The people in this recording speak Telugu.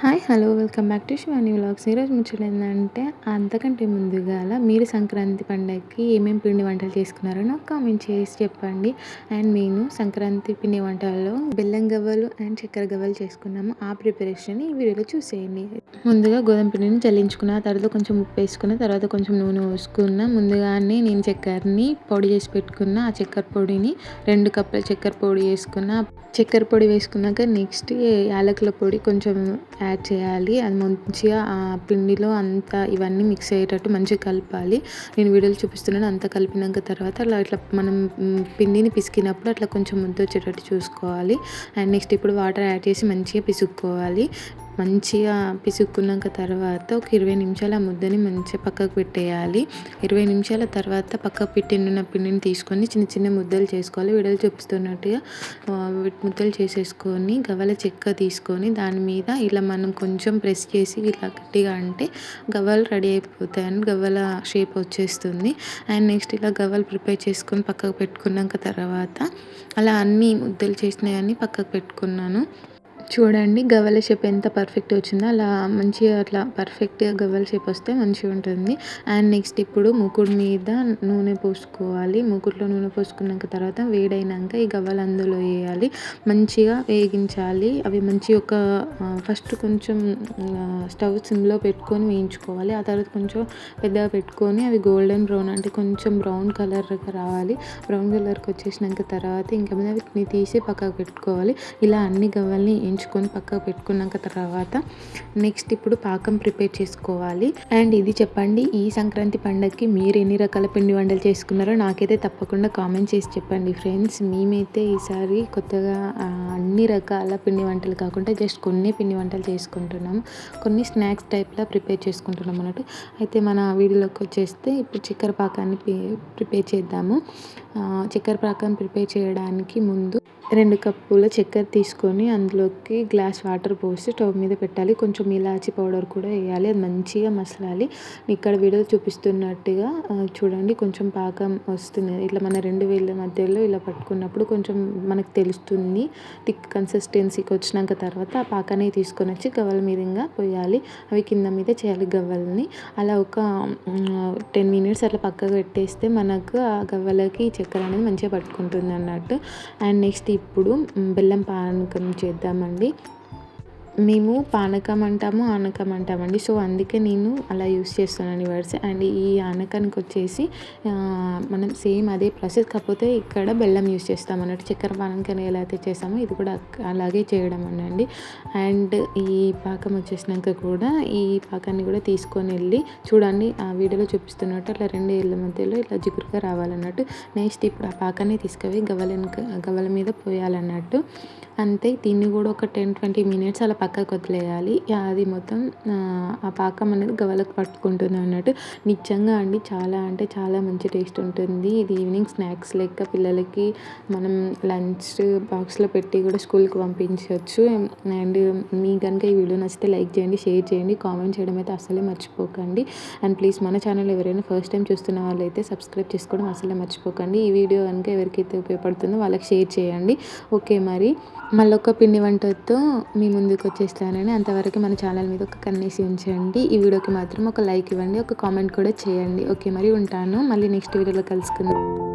Hi hello welcome back to Shivani vlogs. ఈరోజు ముచ్చట ఏంటంటే అంతకంటే ముందుగాల మీరు సంక్రాంతి పండగకి ఏమేమి పిండి వంటలు చేసుకున్నారో నాకు కామెంట్ చేసి చెప్పండి. అండ్ నేను సంక్రాంతి పిండి వంటల్లో బెల్లం గవ్వలు అండ్ చక్కెర గవ్వలు చేసుకున్నాము. ఆ ప్రిపరేషన్ ఈ వీడియోలో చూసేయండి. ముందుగా గోధుమ పిండిని చల్లించుకున్న తర్వాత కొంచెం ఉప్పు వేసుకున్న తర్వాత కొంచెం నూనె పోసుకున్న ముందుగానే నేను చక్కెరని పొడి చేసి పెట్టుకున్న ఆ చక్కెర పొడిని రెండు కప్పుల చక్కెర పొడి వేసుకున్న చక్కెర పొడి వేసుకున్నాక నెక్స్ట్ యాలకుల పొడి కొంచెం యాడ్ చేయాలి. అది మంచిగా ఆ పిండిలో అంతా ఇవన్నీ మిక్స్ అయ్యేటట్టు మంచిగా కలపాలి. నేను వీడియోలో చూపిస్తున్నాను. అంతా కలిపినాక తర్వాత అలా ఇట్లా మనం పిండిని పిసికినప్పుడు అట్లా కొంచెం ముద్ద వచ్చేటట్టు చూసుకోవాలి. అండ్ నెక్స్ట్ ఇప్పుడు వాటర్ యాడ్ చేసి మంచిగా పిసుక్కోవాలి. మంచిగా పిసుక్కున్నాక తర్వాత ఒక ఇరవై నిమిషాలు ఆ ముద్దని మంచిగా పక్కకు పెట్టేయాలి. ఇరవై నిమిషాల తర్వాత పక్కకు పెట్టిన పిండిని తీసుకొని చిన్న చిన్న ముద్దలు చేసుకోవాలి. విడలు చూపిస్తున్నట్టుగా ముద్దలు చేసేసుకొని గవ్వల చెక్క తీసుకొని దాని మీద ఇలా మనం కొంచెం ప్రెస్ చేసి ఇలా గట్టిగా అంటే గవ్వలు రెడీ అయిపోతాయి అండ్ గవ్వల షేప్ వచ్చేస్తుంది. అండ్ నెక్స్ట్ ఇలా గవ్వలు ప్రిపేర్ చేసుకొని పక్కకు పెట్టుకున్నాక తర్వాత అలా అన్ని ముద్దలు చేసినాయని పక్కకు పెట్టుకున్నాను. చూడండి గవ్వల షేప్ ఎంత పర్ఫెక్ట్ వచ్చిందో అలా మంచిగా అట్లా పర్ఫెక్ట్గా గవ్వల షేప్ వస్తే మంచిగా ఉంటుంది. అండ్ నెక్స్ట్ ఇప్పుడు ముకుడు మీద నూనె పోసుకోవాలి. ముకుడులో నూనె పోసుకున్నాక తర్వాత వేడైనాక ఈ గవ్వలు అందులో వేయాలి. మంచిగా వేగించాలి. అవి మంచి ఒక ఫస్ట్ కొంచెం స్టవ్ సిమ్లో పెట్టుకొని వేయించుకోవాలి. ఆ తర్వాత కొంచెం పెద్దగా పెట్టుకొని అవి గోల్డెన్ బ్రౌన్ అంటే కొంచెం బ్రౌన్ కలర్గా రావాలి. బ్రౌన్ కలర్కి వచ్చేసినాక తర్వాత ఇంకా వీటిని తీసి పక్కకు పెట్టుకోవాలి. ఇలా అన్ని గవ్వల్ని ఉంచుకొని పక్కకు పెట్టుకున్నాక తర్వాత నెక్స్ట్ ఇప్పుడు పాకం ప్రిపేర్ చేసుకోవాలి. అండ్ ఇది చెప్పండి ఈ సంక్రాంతి పండగకి మీరు ఎన్ని రకాల పిండి వంటలు చేసుకున్నారో నాకైతే తప్పకుండా కామెంట్ చేసి చెప్పండి. ఫ్రెండ్స్ మేమైతే ఈసారి కొత్తగా అన్ని రకాల పిండి వంటలు కాకుండా జస్ట్ కొన్ని పిండి వంటలు చేసుకుంటున్నాము కొన్ని స్నాక్స్ టైప్లో ప్రిపేర్ చేసుకుంటున్నాం అన్నట్టు. అయితే మన వీడియోలోకి వచ్చేస్తే ఇప్పుడు చక్కెర పాకాన్ని ప్రిపేర్ చేద్దాము. చక్కెర పాకాన్ని ప్రిపేర్ చేయడానికి ముందు రెండు కప్పుల చక్కెర తీసుకొని అందులోకి గ్లాస్ వాటర్ పోసి స్టవ్ మీద పెట్టాలి. కొంచెం ఇలాచి పౌడర్ కూడా వేయాలి. అది మంచిగా మసలాలి. ఇక్కడ వీడియో చూపిస్తున్నట్టుగా చూడండి. కొంచెం పాకం వస్తుంది. ఇట్లా మన రెండు వేళ్ళ మధ్యలో ఇలా పట్టుకున్నప్పుడు కొంచెం మనకు తెలుస్తుంది. థిక్ కన్సిస్టెన్సీకి వచ్చినాక తర్వాత ఆ పాకాన్ని తీసుకొని వచ్చి గవ్వల మీదంగా పోయాలి అవి కింద మీద చేయాలి గవ్వల్ని. అలా ఒక టెన్ మినిట్స్ అట్లా పక్కకు పెట్టేస్తే మనకు ఆ గవ్వలకి చక్కెర అనేది మంచిగా పట్టుకుంటుంది అన్నట్టు. అండ్ నెక్స్ట్ ఇప్పుడు బెల్లం పానకం చేద్దామండి. మేము పానకం అంటాము ఆనకం అంటామండి. సో అందుకే నేను అలా యూస్ చేస్తున్నాను వర్డ్స్. అండ్ ఈ ఆనకానికి వచ్చేసి మనం సేమ్ అదే ప్రాసెస్ కాకపోతే ఇక్కడ బెల్లం యూస్ చేస్తాం అన్నట్టు. చక్కెర పానకాన్ని ఎలా అయితే చేస్తామో ఇది కూడా అలాగే చేయడం అనండి. అండ్ ఈ పాకం వచ్చేసినాక కూడా ఈ పాకాన్ని కూడా తీసుకొని వెళ్ళి చూడండి ఆ వీడియోలో చూపిస్తున్నట్టు అట్లా రెండు ఏళ్ళ మధ్యలో ఇట్లా జిగురుగా రావాలన్నట్టు. నెక్స్ట్ ఇప్పుడు ఆ పాకాన్ని తీసుకుపోయి గవల గవల మీద పోయాలన్నట్టు. అంతే దీన్ని కూడా ఒక టెన్ ట్వంటీ మినిట్స్ అలా పక్కకు వదిలేయాలి అది మొత్తం ఆ పాకం అనేది గవలకు పట్టుకుంటుంది అన్నట్టు. నిజంగా అండి చాలా అంటే చాలా మంచి టేస్ట్ ఉంటుంది. ఇది ఈవినింగ్ స్నాక్స్ లెక్క పిల్లలకి మనం లంచ్ బాక్స్లో పెట్టి కూడా స్కూల్కి పంపించవచ్చు అండ్ మీ కనుక ఈ వీడియో నచ్చితే లైక్ చేయండి షేర్ చేయండి కామెంట్ చేయడం అయితే అసలే మర్చిపోకండి. అండ్ ప్లీజ్ మన ఛానల్ ఎవరైనా ఫస్ట్ టైం చూస్తున్న వాళ్ళైతే సబ్స్క్రైబ్ చేసుకోవడం అసలే మర్చిపోకండి. ఈ వీడియో కనుక ఎవరికైతే ఉపయోగపడుతుందో వాళ్ళకి షేర్ చేయండి. ఓకే మరి మళ్ళొక పిండి వంటతో మీ ముందుకు చేస్తానని అంతవరకు మన ఛానల్ మీద ఒక కన్నేసి ఉంచండి. ఈ వీడియోకి మాత్రం ఒక లైక్ ఇవ్వండి ఒక కామెంట్ కూడా చేయండి. ఓకే మరి ఉంటాను. మళ్ళీ నెక్స్ట్ వీడియోలో కలుసుకుందాం.